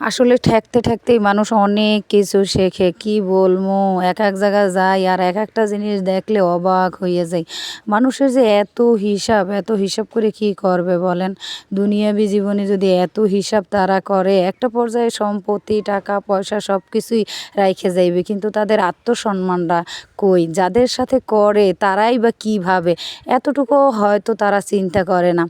আসলে ঠেকতে ঠেকতেই মানুষ অনেক কিছু শেখে, কি বলব? এক এক জায়গায় যাই আর এক একটা জিনিস দেখলে অবাক হয়ে যায় মানুষের যে এত হিসাব এত হিসাব করে কি করবে বলেন? দুনিয়াবি জীবনে যদি এত হিসাব তারা করে, একটা পর্যায়ে সম্পত্তি, টাকা, পয়সা সব কিছুই রাইখে যাইবে। কিন্তু তাদের আত্মসম্মানটা কই? যাদের সাথে করে, তারাই বা কী ভাবে? এতটুকু হয়তো তারা চিন্তা করে না।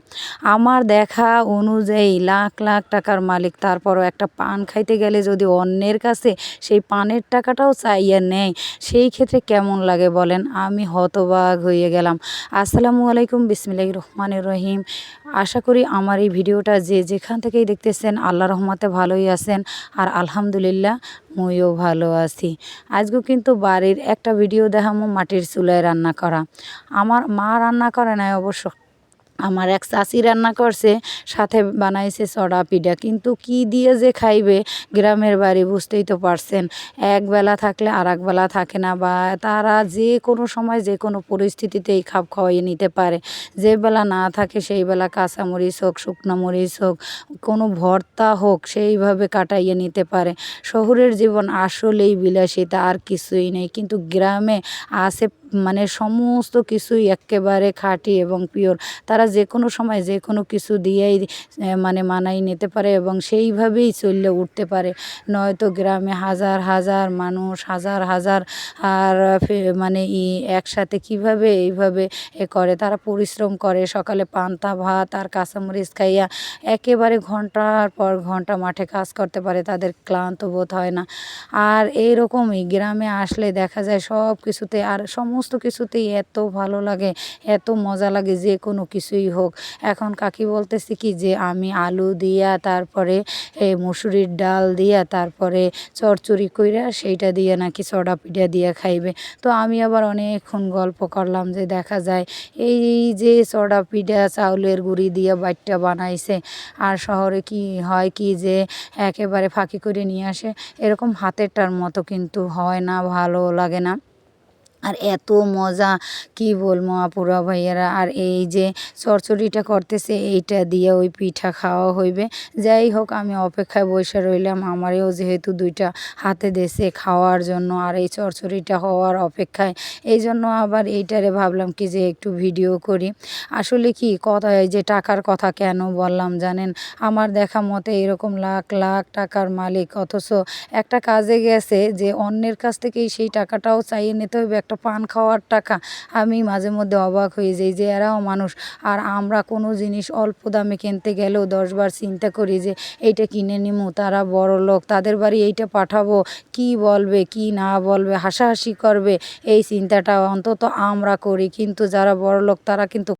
আমার দেখা অনুযায়ী লাখ লাখ টাকার মালিক, তারপরও একটা পান খাইতে গেলে যদি অন্যের কাছে সেই পানের টাকাটাও চাইয়া নেয়, সেই ক্ষেত্রে কেমন লাগে বলেন? আমি হতবাক হয়ে গেলাম। আসসালামু আলাইকুম বিসমিল্লাহ রহমানির রহিম। আশা করি আমার এই ভিডিওটা যে যেখান থেকেই দেখতেছেন আল্লাহ রহমতে ভালোই আছেন আর আলহামদুলিল্লাহ মুইও ভালো আছি। আজকে কিন্তু বাড়ির একটা ভিডিও দেখামো মাটির চুলায় রান্না করা। আমার মা রান্না করে নাই অবশ্য। আমার এক চাচি রান্না করছে, সাথে বানাইছে চড়া পিঠা। কিন্তু কি দিয়ে যে খাইবে, গ্রামের বাড়ি বুঝতেই তো পারছেন। একবেলা থাকলে আর একবেলা থাকে না বা তারা যে কোনো সময় যে কোনো পরিস্থিতিতেই খাপ খাওয়াইয়ে নিতে পারে। যে বেলা না থাকে সেই বেলা কাঁচামরিচ হোক, শুকনো মরিচ হোক, কোনো ভর্তা হোক, সেইভাবে কাটাইয়ে নিতে পারে। শহরের জীবন আসলেই বিলাসিতা, আর কিছুই নেই। কিন্তু গ্রামে আছে মানে সমস্ত কিছুই এক্কেবারে খাঁটি এবং পিওর তারা যে কোনো সময় যে কোনো কিছু দিয়েই মানে মানাই নিতে পারে এবং সেইভাবেই চললে উঠতে পারে। নয়তো গ্রামে হাজার হাজার মানুষ, হাজার হাজার আর মানে ই, একসাথে কীভাবে এইভাবে এ করে? তারা পরিশ্রম করে, সকালে পান্তা, ভাত আর কাঁচামরিচ খাইয়া একেবারে ঘণ্টার পর ঘণ্টা মাঠে কাজ করতে পারে, তাদের ক্লান্ত বোধ হয় না। আর এইরকমই গ্রামে আসলে দেখা যায় সব কিছুতে আর সমস্ত কিছুতেই এত ভালো লাগে, এত মজা লাগে যে কোনো কিছুই হোক। এখন কাকি বলতেছে কি যে, আমি আলু দিয়া, তারপরে মুসুরির ডাল দিয়া, তারপরে চড়চড়ি কইরা সেইটা দিয়ে নাকি চড়া পিঠা দিয়ে খাইবে। তো আমি আবার অনেকক্ষণ গল্প করলাম যে, দেখা যায় এই যে চড়া পিঠা চাউলের গুঁড়ি দিয়ে বাইটটা বানাইছে, আর শহরে কি হয় কি যে, একেবারে ফাঁকি করে নিয়ে আসে, এরকম হাতেরটার মতো কিন্তু হয় না, ভালো লাগে না। আর এত মজা, কি বলব আপুরা ভাইয়ারা? আর এই যে চচ্চড়িটা করতেছে, এইটা দিয়ে ওই পিঠা খাওয়া হইবে। যাই হোক, আমি অপেক্ষায় বসে রইলাম। আমারও যেহেতু দুইটা হাতে দেশে খাওয়ার জন্য আর এই চচ্চড়িটা হওয়ার অপেক্ষায়। এই জন্য আবার এইটারে ভাবলাম কি যে একটু ভিডিও করি। আসলে কি কথা, এই যে টাকার কথা কেন বললাম জানেন? আমার দেখা মতে এরকম লাখ লাখ টাকার মালিক, অথচ একটা কাজে গেছে যে অন্যের কাছ থেকেই সেই টাকাটাও চাইয়ে নিতে হবে একটা পান খাওয়ার টাকা। আমি মাঝে মধ্যে অবাক হয়ে যাই যে এরাও মানুষ। আর আমরা কোনো জিনিস অল্প দামে কিনতে গেলেও দশবার চিন্তা করি যে এইটা কিনে নিমু, তারা বড় লোক, তাদের বাড়ি এইটা পাঠাবো। কি বলবে, কি না বলবে, হাসাহাসি করবে, এই চিন্তাটা অন্তত আমরা করি। কিন্তু যারা বড় লোক, তারা কিন্তু